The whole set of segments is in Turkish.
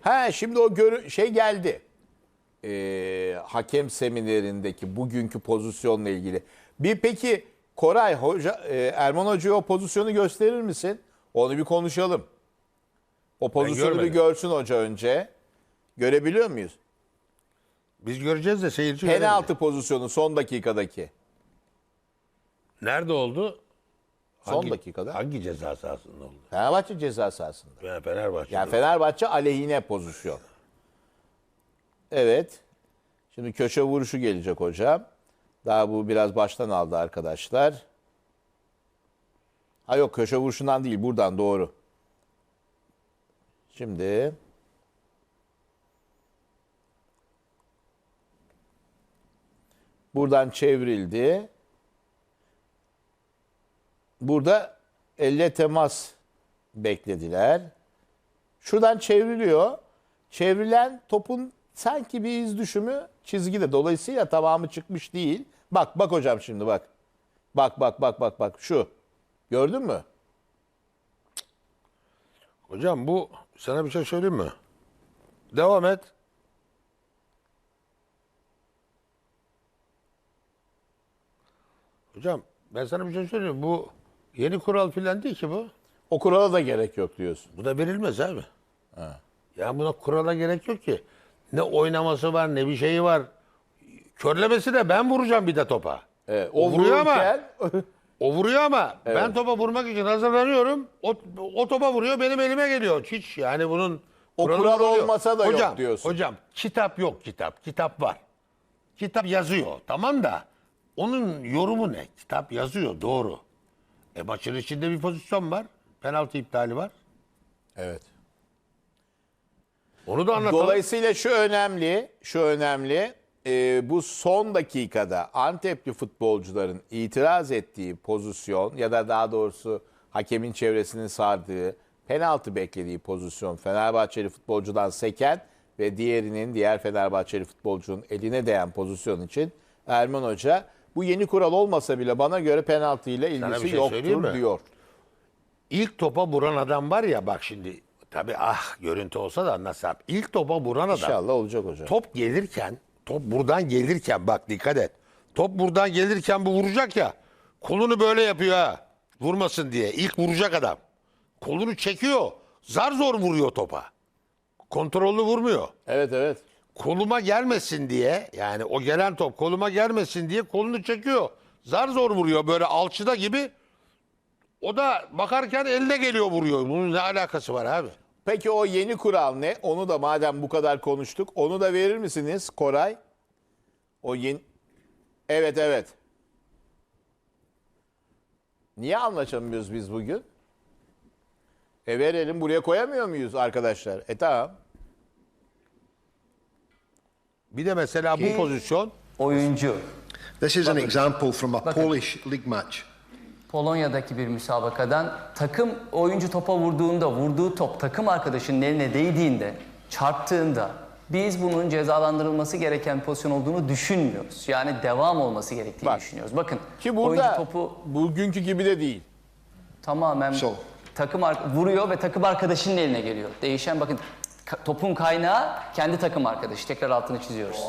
Ha şimdi o görü şey geldi. Ee, hakem seminerindeki bugünkü pozisyonla ilgili. Bir peki Koray Hoca e, Erman Hoca'ya o pozisyonu gösterir misin? Onu bir konuşalım. O pozisyonu bir görmedim. görsün hoca önce. Görebiliyor muyuz? Biz göreceğiz de seyirci Penaltı pozisyonu son dakikadaki. Nerede oldu? Son Hangi- dakikada. Hangi ceza sahasında oldu? Fenerbahçe ceza sahasında. Yani Fenerbahçe'de. Yani Fenerbahçe aleyhine pozisyon. Evet. Şimdi köşe vuruşu gelecek hocam. Daha bu biraz baştan aldı arkadaşlar. Ha yok köşe vuruşundan değil buradan doğru. Şimdi buradan çevrildi. Burada elle temas beklediler. Şuradan çevriliyor. Çevrilen topun sanki bir iz düşümü çizgide. Dolayısıyla tamamı çıkmış değil. Bak bak hocam şimdi bak. Bak bak bak bak bak şu. Gördün mü? Hocam bu sana bir şey söyleyeyim mi? Devam et. Hocam ben sana bir şey söyleyeyim. Bu yeni kural filan değil ki bu. O kurala da gerek yok diyorsun. Bu da verilmez abi. Ya buna kurala gerek yok ki. Ne oynaması var ne bir şeyi var. Körlemesi de ben vuracağım bir de topa. Evet, O vuruyor ama. O vuruyor ama ben topa vurmak için hazırlanıyorum. O, o topa vuruyor benim elime geliyor. Hiç yani bunun O kuralı kural oluyor. olmasa da yok hocam, diyorsun. Hocam kitap yok kitap. Kitap var. Kitap yazıyor tamam da onun yorumu ne? Kitap yazıyor doğru. E maçın içinde bir pozisyon var. Penaltı iptali var. evet. Onu da anlatalım. Dolayısıyla şu önemli, şu önemli. e, bu son dakikada Antepli futbolcuların itiraz ettiği pozisyon ya da daha doğrusu hakemin çevresinin sardığı penaltı beklediği pozisyon Fenerbahçeli futbolcudan seken ve diğerinin diğer Fenerbahçeli futbolcunun eline değen pozisyon için Erman Hoca bu yeni kural olmasa bile bana göre penaltı ile Sana bir ilgisi şey yoktur diyor. İlk topa vuran adam var ya bak şimdi tabii ah görüntü olsa da anlatsam. İlk topa vuran adam İnşallah olacak hocam. top gelirken top buradan gelirken bak dikkat et. Top buradan gelirken bu vuracak ya kolunu böyle yapıyor ha vurmasın diye. İlk vuracak adam. Kolunu çekiyor. Zar zor vuruyor topa. Kontrollü vurmuyor. Evet evet. Koluma gelmesin diye yani o gelen top koluma gelmesin diye kolunu çekiyor. Zar zor vuruyor böyle alçıda gibi. O da bakarken eline geliyor vuruyor. Bunun ne alakası var abi? Peki o yeni kural ne? Onu da madem bu kadar konuştuk, onu da verir misiniz Koray? O yeni... Evet, evet. Niye anlaşamıyoruz biz bugün? E verelim, buraya koyamıyor muyuz arkadaşlar? E tamam. Bir de mesela bu pozisyon oyuncu This is an example from a Polish league match. Polonya'daki bir müsabakadan takım oyuncu topa vurduğunda, vurduğu top takım arkadaşının eline değdiğinde, çarptığında biz bunun cezalandırılması gereken pozisyon olduğunu düşünmüyoruz. Yani devam olması gerektiğini Bak, düşünüyoruz. Bakın Ki burada oyuncu topu bugünkü gibi de değil. tamamen So. takım ar- vuruyor ve takım arkadaşının eline geliyor. Değişen bakın topun kaynağı kendi takım arkadaşı. Tekrar altını çiziyoruz.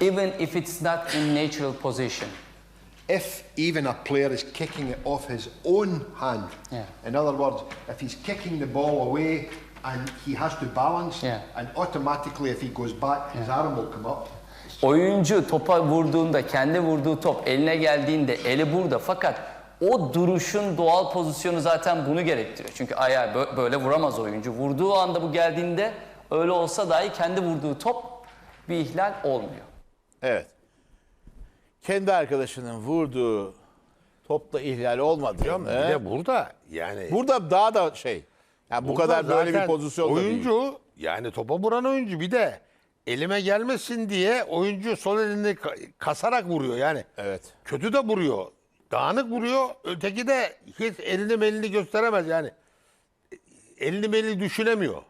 Even if it's not in natural position. If even a player is kicking it off his own hand, Yeah. in other words, if he's kicking the ball away and he has to balance, Yeah. and automatically if he goes back, his arm will come up. Oyuncu topa vurduğunda, kendi vurduğu top eline geldiğinde eli burada fakat o duruşun doğal pozisyonu zaten bunu gerektiriyor. Çünkü ayağı bö- böyle vuramaz oyuncu. Vurduğu anda bu geldiğinde öyle olsa dahi kendi vurduğu top bir ihlal olmuyor. Evet. Kendi arkadaşının vurduğu topla ihlal olmadı. bir de burada yani Burada daha da şey. Yani bu Burada kadar böyle bir zaten pozisyon da değil. oyuncu yani topa vuran oyuncu bir de elime gelmesin diye oyuncu sol elini ka- kasarak vuruyor yani. Evet. Kötü de vuruyor. Dağınık vuruyor. Öteki de hiç elini melini gösteremez yani. Elini melini düşünemiyor.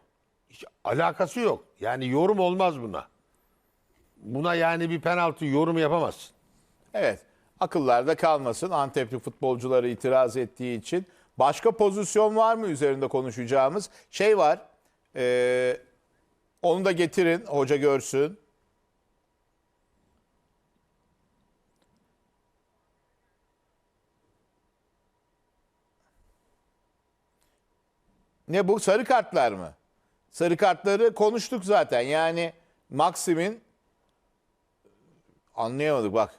Hiç alakası yok. Yani yorum olmaz buna. Buna yani bir penaltı yorum yapamazsın. Evet. Akıllarda kalmasın. Antepli futbolcuları itiraz ettiği için. Başka pozisyon var mı üzerinde konuşacağımız? Şey var. Ee, onu da getirin hoca görsün. Ne bu? Sarı kartlar mı? Sarı kartları konuştuk zaten. Yani Maxim'in anlayamadık bak.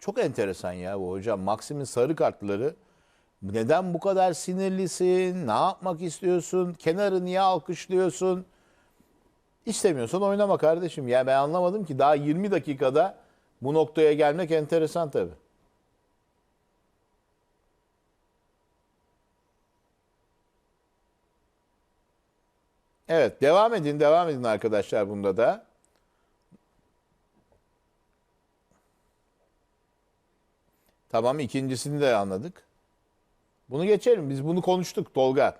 Çok enteresan ya bu hocam. Maxim'in sarı kartları neden bu kadar sinirlisin? Ne yapmak istiyorsun? Kenarı niye alkışlıyorsun? İstemiyorsan oynama kardeşim. Ya ben anlamadım ki daha 20 dakikada bu noktaya gelmek enteresan tabii. Evet devam edin devam edin arkadaşlar bunda da. Tamam ikincisini de anladık. Bunu geçelim. Biz bunu konuştuk Tolga.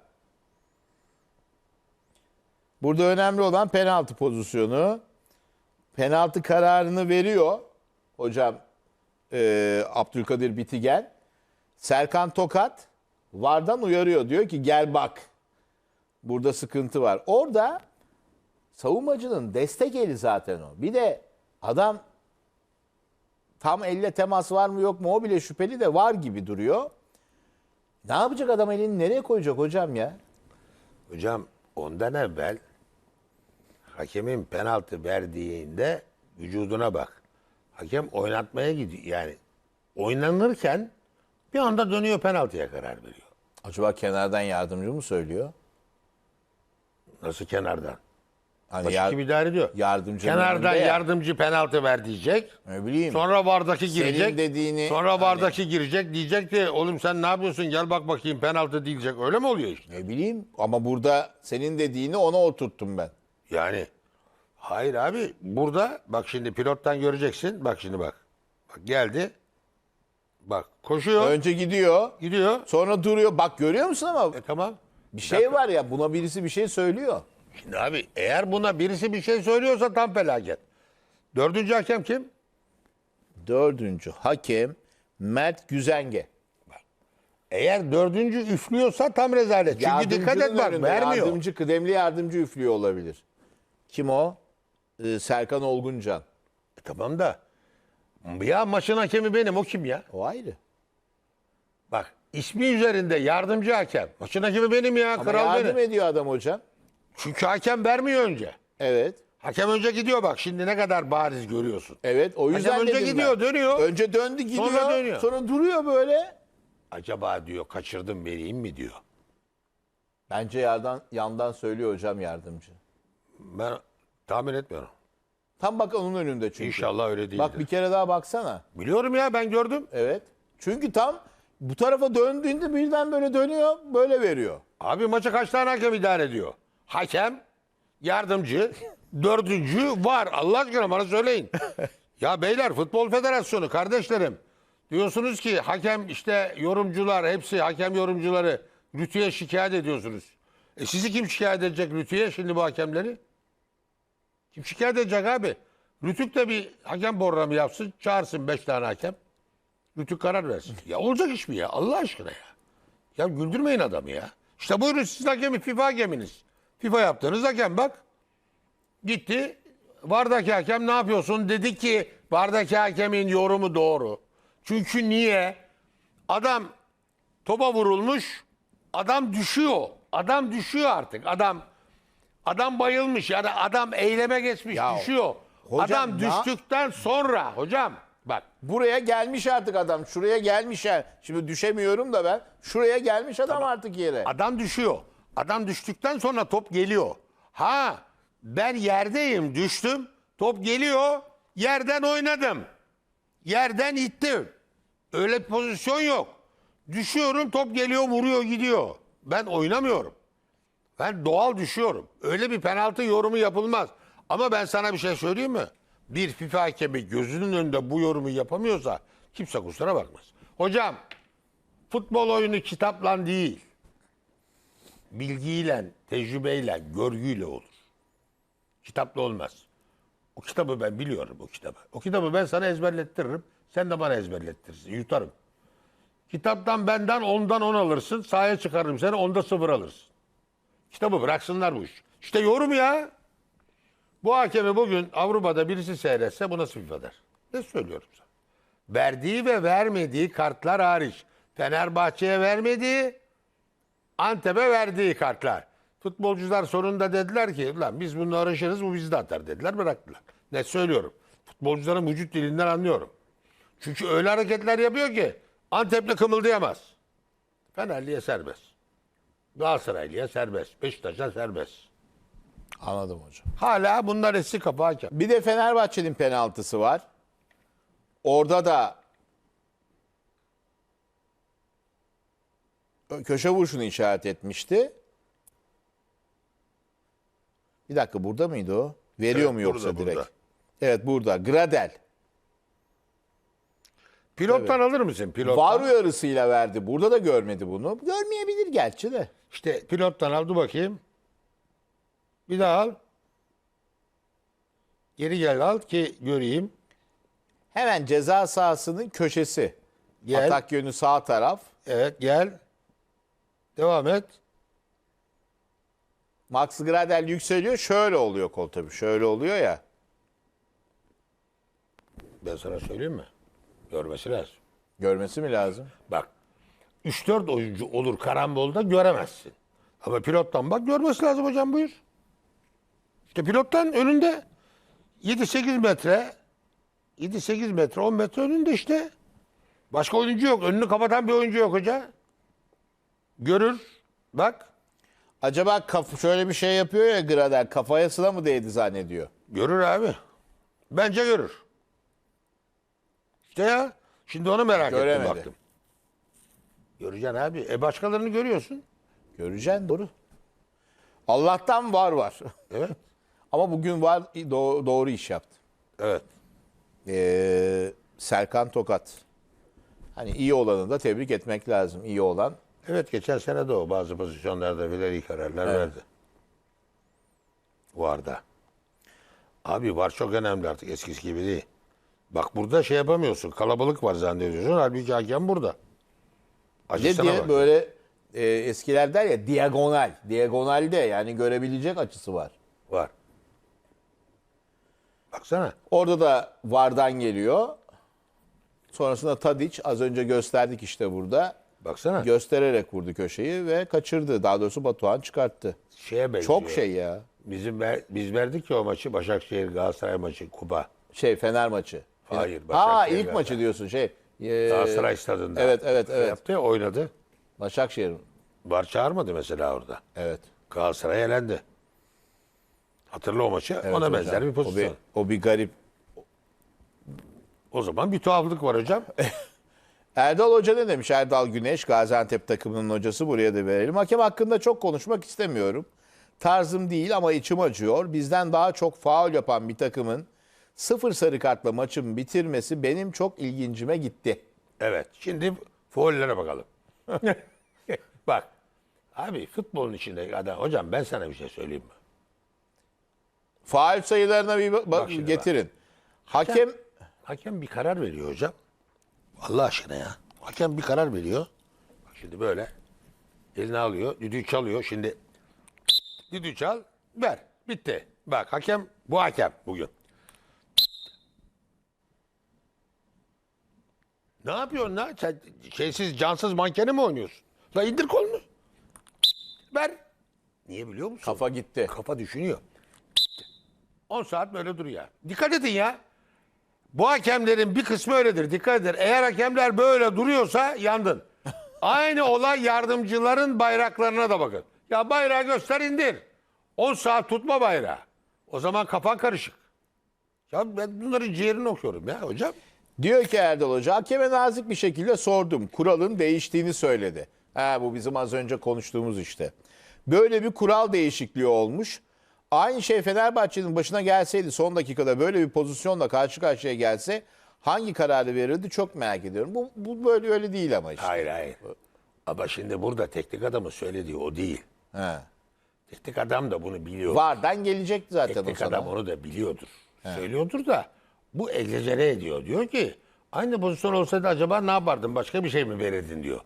Burada önemli olan penaltı pozisyonu. Penaltı kararını veriyor hocam e, Abdülkadir Bitigen. Serkan Tokat Vardan uyarıyor. Diyor ki gel bak. Burada sıkıntı var. Orada savunmacının destek eli zaten o. Bir de adam tam elle temas var mı yok mu o bile şüpheli de var gibi duruyor. Ne yapacak adam elini nereye koyacak hocam ya? Hocam ondan evvel hakemin penaltı verdiğinde vücuduna bak. Hakem oynatmaya gidiyor. Yani oynanırken bir anda dönüyor penaltıya karar veriyor. Acaba kenardan yardımcı mı söylüyor? Nasıl kenardan? Hani Başı yar- gibi idare ediyor. yardımcının Kenardan önünde ya. yardımcı penaltı ver diyecek. ne bileyim. Sonra vardaki Senin girecek. dediğini sonra hani- vardaki girecek diyecek ki oğlum sen ne yapıyorsun gel bak bakayım penaltı diyecek. Öyle mi oluyor işte? Ne bileyim ama burada senin dediğini ona oturttum ben. Yani hayır abi burada bak şimdi pilottan göreceksin. Bak şimdi bak. Bak geldi. Bak koşuyor. Önce gidiyor, Gidiyor. sonra duruyor. Bak görüyor musun ama E tamam. Bir şey var ya buna birisi bir şey söylüyor. Şimdi abi eğer buna birisi bir şey söylüyorsa tam felaket. Dördüncü hakem kim? Dördüncü hakem Mert Güzenge. Eğer dördüncü üflüyorsa tam rezalet. Çünkü dikkat et bak önünde vermiyor. Yardımcı, kıdemli yardımcı üflüyor olabilir. Kim o? Ee, Serkan Olguncan. E tamam da ya maçın hakemi benim o kim ya? O ayrı. İsmi üzerinde yardımcı hakem. Maçın hakemi benim ya Ama kral yardım benim. ediyor adam hocam. Çünkü hakem vermiyor önce. Evet. Hakem önce gidiyor bak şimdi ne kadar bariz görüyorsun. Evet o yüzden önce dedim gidiyor, ben. dönüyor. Önce döndü gidiyor. Sonra dönüyor. Sonra duruyor böyle. Acaba diyor kaçırdım vereyim mi diyor. Bence yandan, yandan söylüyor hocam yardımcı. Ben tahmin etmiyorum. Tam bak onun önünde çünkü. İnşallah öyle değildir. Bak bir kere daha baksana. Biliyorum ya ben gördüm. Evet. Çünkü tam bu tarafa döndüğünde birden böyle dönüyor, böyle veriyor. Abi maçı kaç tane hakem idare ediyor? Hakem, yardımcı, dördüncü var. Allah aşkına bana söyleyin. ya beyler futbol federasyonu kardeşlerim. Diyorsunuz ki hakem işte yorumcular hepsi hakem yorumcuları Rütü'ye şikayet ediyorsunuz. E sizi kim şikayet edecek Rütü'ye şimdi bu hakemleri? Kim şikayet edecek abi? Rütük de bir hakem programı yapsın çağırsın beş tane hakem. Rütük karar versin. Ya olacak iş mi ya Allah aşkına ya? Ya güldürmeyin adamı ya. İşte buyurun sizin hakemi FIFA hakeminiz. FIFA yaptığınız hakem bak. Gitti. Vardaki hakem ne yapıyorsun? Dedi ki vardaki hakemin yorumu doğru. Çünkü niye? Adam topa vurulmuş. Adam düşüyor. Adam düşüyor artık. Adam adam bayılmış. Yani adam eyleme geçmiş, Ya, düşüyor. hocam adam düştükten sonra hocam bak Buraya gelmiş artık adam. Şuraya gelmiş yani. Şimdi düşemiyorum da ben. Şuraya gelmiş adam artık yere. Adam düşüyor. Adam düştükten sonra top geliyor. Ha ben yerdeyim düştüm. Top geliyor. Yerden oynadım. Yerden ittim. Öyle bir pozisyon yok. Düşüyorum top geliyor vuruyor gidiyor. Ben oynamıyorum. Ben doğal düşüyorum. Öyle bir penaltı yorumu yapılmaz. Ama ben sana bir şey söyleyeyim mi? Bir FIFA hakemi gözünün önünde bu yorumu yapamıyorsa kimse kusura bakmaz. Hocam futbol oyunu kitapla değil bilgiyle, tecrübeyle, görgüyle olur. Kitapla olmaz. O kitabı ben biliyorum o kitabı. O kitabı ben sana ezberlettiririm. Sen de bana ezberlettirirsin. Yutarım. Kitaptan benden ondan on alırsın. Sahaya çıkarırım seni onda sıfır alırsın. Kitabı bıraksınlar bu iş. İşte yorum ya. Bu hakemi bugün Avrupa'da birisi seyretse bu nasıl FIFA der? Ne söylüyorum sana? Verdiği ve vermediği kartlar hariç. Fenerbahçe'ye vermediği, Antep'e verdiği kartlar. Futbolcular sonunda dediler ki ulan biz bununla uğraşırız bu bizi de atar dediler bıraktılar. Ne söylüyorum. Futbolcuların vücut dilinden anlıyorum. Çünkü öyle hareketler yapıyor ki Antep'le kımıldayamaz. Fenerli'ye serbest. Galatasaraylı'ya serbest. Beşiktaş'a serbest. Anladım hocam. Hala bunlar eski hakem. Bir de Fenerbahçe'nin penaltısı var. Orada da köşe vuruşunu işaret etmişti. Bir dakika burada mıydı o? Veriyor Evet, mu yoksa burada, direkt? burada. Evet burada. Gradel. Pilottan alır mısın? Pilottan. Var uyarısıyla verdi. Burada da görmedi bunu. Görmeyebilir gerçi de. İşte pilottan al dur bakayım. Bir daha al. Geri gel al ki göreyim. Hemen ceza sahasının köşesi. Gel. Atak yönü sağ taraf. Evet gel. Devam et. Max Gradel yükseliyor. Şöyle oluyor kol tabii. Şöyle oluyor ya. Ben sana söyleyeyim mi? Görmesi lazım. Görmesi mi lazım? Bak 3-4 oyuncu olur karambolda göremezsin. Ama pilottan bak görmesi lazım hocam buyur. İşte pilottan önünde 7-8 metre 7-8 metre 10 metre önünde işte. Başka oyuncu yok. Önünü kapatan bir oyuncu yok hoca. Görür. Bak. Acaba kaf- şöyle bir şey yapıyor ya Gradel kafaya mı değdi zannediyor. Görür abi. Bence görür. İşte ya. Şimdi onu merak Göremedi. ettim baktım. Göreceksin abi. E başkalarını görüyorsun. Göreceksin doğru. Allah'tan var var. Evet. Ama bugün var do- doğru iş yaptı. Evet. Ee, Serkan Tokat. Hani iyi olanı da tebrik etmek lazım. İyi olan. Evet geçen sene de o bazı pozisyonlarda bile iyi kararlar verdi. Varda. Abi var çok önemli artık eskisi gibi değil. Bak burada şey yapamıyorsun. Kalabalık var zannediyorsun. Halbuki hakem burada. Acısına diye bak. böyle e, eskiler der ya diagonal. Diagonalde yani görebilecek açısı var. Var. Baksana. Orada da Vardan geliyor. Sonrasında Tadic az önce gösterdik işte burada. Baksana. Göstererek vurdu köşeyi ve kaçırdı. Daha doğrusu Batuhan çıkarttı. Şeye benziyor. Çok şey ya. Bizim ver- biz verdik ya o maçı Başakşehir Galatasaray maçı kupa. Şey Fener maçı. Hayır, Ha Başakşehir ilk Galatasaray. maçı diyorsun şey. e, Galatasaray stadında. Evet evet evet. Yaptı ya, oynadı. Başakşehir. Var çağırmadı mesela orada. Evet. Galatasaray elendi. Hatırla o maçı. evet Ona hocam. benzer bir O pozisyon. bir, o bir garip. O zaman bir tuhaflık var hocam. Erdal Hoca ne demiş? Erdal Güneş Gaziantep takımının hocası buraya da verelim. Hakem hakkında çok konuşmak istemiyorum. Tarzım değil ama içim acıyor. Bizden daha çok faul yapan bir takımın sıfır sarı kartla maçın bitirmesi benim çok ilgincime gitti. evet. Şimdi faullere bakalım. Bak. Abi futbolun içinde adam. Hocam ben sana bir şey söyleyeyim mi? Faul sayılarına bir bak- Bak getirin. Hakem Hakem bir karar veriyor hocam. Allah aşkına ya. Hakem bir karar veriyor. Bak şimdi böyle. Eline alıyor. Düdüğü çalıyor. Şimdi düdüğü çal. Ver. Bitti. Bak hakem bu hakem bugün. Ne yapıyorsun lan? Sen şeysiz cansız mankeni mi oynuyorsun? La indir kolunu. Ver. Niye biliyor musun? kafa gitti. Kafa düşünüyor. 10 saat böyle duruyor. Dikkat edin ya. Bu hakemlerin bir kısmı öyledir. Dikkat edin. Eğer hakemler böyle duruyorsa yandın. Aynı olay yardımcıların bayraklarına da bakın. Ya bayrağı göster indir. 10 saat tutma bayrağı. O zaman kafan karışık. Ya ben bunların ciğerini okuyorum ya hocam. Diyor ki Erdal Hoca hakeme nazik bir şekilde sordum. Kuralın değiştiğini söyledi. Ha bu bizim az önce konuştuğumuz işte. Böyle bir kural değişikliği olmuş. Aynı şey Fenerbahçe'nin başına gelseydi son dakikada böyle bir pozisyonla karşı karşıya gelse hangi kararı verirdi çok merak ediyorum. Bu, bu böyle öyle değil ama işte. Hayır hayır. Ama şimdi burada teknik adamın söylediği o değil. Ha. Teknik adam da bunu biliyor. Vardan gelecekti zaten Teknik o sana. adam onu da biliyordur. Söylüyordur da bu egzajere ediyor. Diyor ki aynı pozisyon olsaydı acaba ne yapardın? Başka bir şey mi verirdin diyor.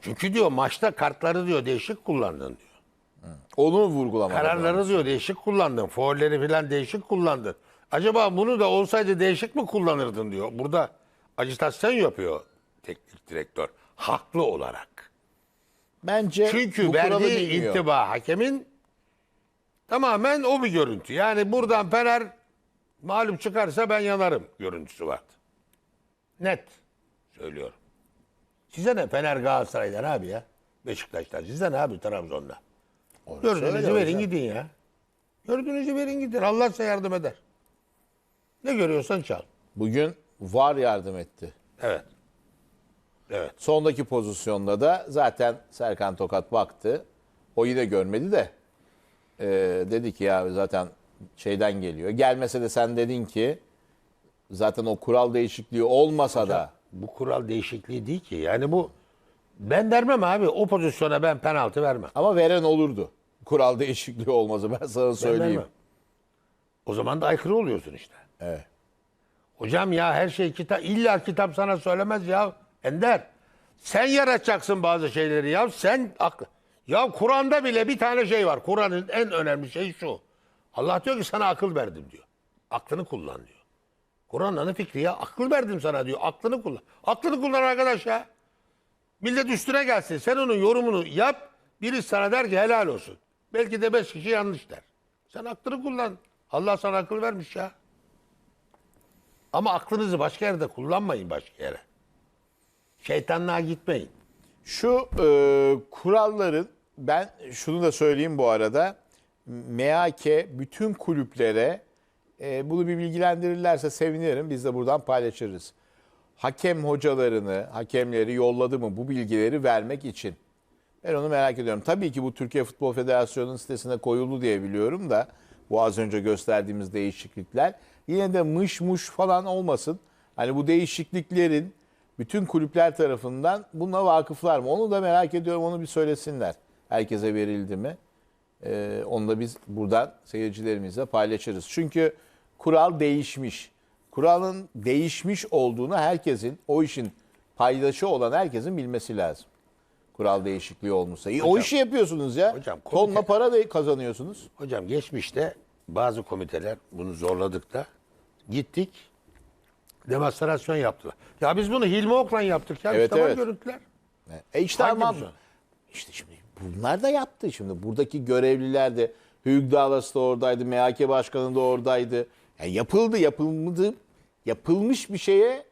Çünkü diyor maçta kartları diyor değişik kullandın diyor. Onu vurgulamak. Kararları diyor değişik kullandın. Faulleri falan değişik kullandın. Acaba bunu da olsaydı değişik mi kullanırdın diyor. Burada ajitasyon yapıyor teknik direktör. Haklı olarak. Bence Çünkü bu kuralı verdiği bilmiyor. intiba hakemin tamamen o bir görüntü. Yani buradan Fener malum çıkarsa ben yanarım görüntüsü vardı. Net söylüyorum. Size ne Fener Galatasaray'dan abi ya? Beşiktaş'tan. Size ne abi Trabzon'da? Gördüğünüzü verin hocam. gidin ya. Gördüğünüzü verin gidin. Allah size yardım eder. Ne görüyorsan çal. Bugün VAR yardım etti. Evet. Evet. Sondaki pozisyonda da zaten Serkan Tokat baktı. O yine görmedi de e, dedi ki ya zaten şeyden geliyor. Gelmese de sen dedin ki zaten o kural değişikliği olmasa da Bu kural değişikliği değil ki. Yani bu ben vermem abi. O pozisyona ben penaltı vermem. ama veren olurdu. Kural değişikliği olmasa ben sana söyleyeyim. vermem. O zaman da aykırı oluyorsun işte. Evet. Hocam ya her şey kitap illa kitap sana söylemez ya. Ender sen yaratacaksın bazı şeyleri ya. Sen aklı. Ya Kur'an'da bile bir tane şey var. Kur'an'ın en önemli şeyi şu. Allah diyor ki sana akıl verdim diyor. Aklını kullan diyor. Kur'an'ın fikri ya. Akıl verdim sana diyor. Aklını kullan. Aklını kullan arkadaş ya. Millet üstüne gelsin. Sen onun yorumunu yap. Biri sana der ki helal olsun. Belki de beş kişi yanlış der. Sen aklını kullan. Allah sana akıl vermiş ya. Ama aklınızı başka yerde kullanmayın başka yere. Şeytanlığa gitmeyin. Şu e, kuralların ben şunu da söyleyeyim bu arada. MHK bütün kulüplere e, bunu bir bilgilendirirlerse sevinirim. Biz de buradan paylaşırız. Hakem hocalarını, hakemleri yolladı mı bu bilgileri vermek için? Ben onu merak ediyorum. Tabii ki bu Türkiye Futbol Federasyonu'nun sitesine koyuldu diye biliyorum da bu az önce gösterdiğimiz değişiklikler yine de mış muş falan olmasın. Hani bu değişikliklerin bütün kulüpler tarafından buna vakıflar mı? Onu da merak ediyorum. Onu bir söylesinler. Herkese verildi mi? Ee, onu da biz buradan seyircilerimizle paylaşırız. Çünkü kural değişmiş. Kuralın değişmiş olduğunu herkesin, o işin paydaşı olan herkesin bilmesi lazım. Kural değişikliği olmuşsa. E, o işi yapıyorsunuz ya. Hocam, komite- Tonla para da kazanıyorsunuz. Hocam geçmişte bazı komiteler bunu zorladıkta gittik demonstrasyon yaptılar. Ya biz bunu Hilmi Oklan yaptık ya. Evet, işte evet. görüntüler. E işte bizo? işte şimdi bunlar da yaptı şimdi. Buradaki görevliler de Hugh Dallas da oradaydı, MHK Başkanı da oradaydı. Yani yapıldı, yapılmadı. Yapılmış bir şeye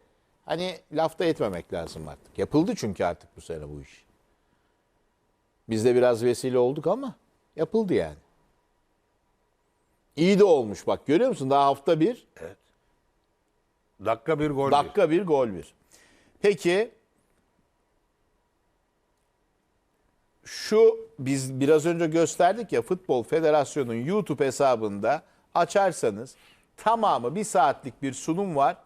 hani lafta etmemek lazım artık. Yapıldı çünkü artık bu sene bu iş. Biz de biraz vesile olduk ama yapıldı yani. İyi de olmuş bak görüyor musun? Daha hafta bir, Dakika bir gol. bir. dakika bir, gol bir. Peki şu biz biraz önce gösterdik ya Futbol Federasyonu'nun YouTube hesabında açarsanız tamamı bir saatlik bir sunum var.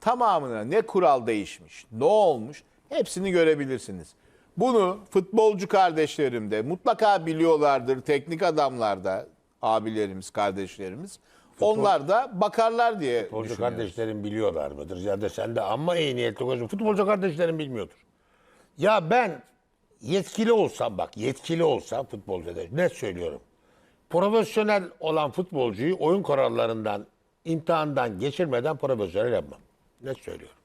Tamamına ne kural değişmiş, ne olmuş hepsini görebilirsiniz. Bunu futbolcu kardeşlerim de mutlaka biliyorlardır teknik adamlar da abilerimiz, kardeşlerimiz. Onlar da bakarlar diye Futbolcu kardeşlerin biliyorlar mıdır? Ya da sen de amma iyi niyetli koşun. Futbolcu kardeşlerin bilmiyordur. Ya ben yetkili olsam bak yetkili olsam futbolcuda ne söylüyorum. Profesyonel olan futbolcuyu oyun kurallarından imtihandan geçirmeden profesyonel yapmam. Ne söylüyorum.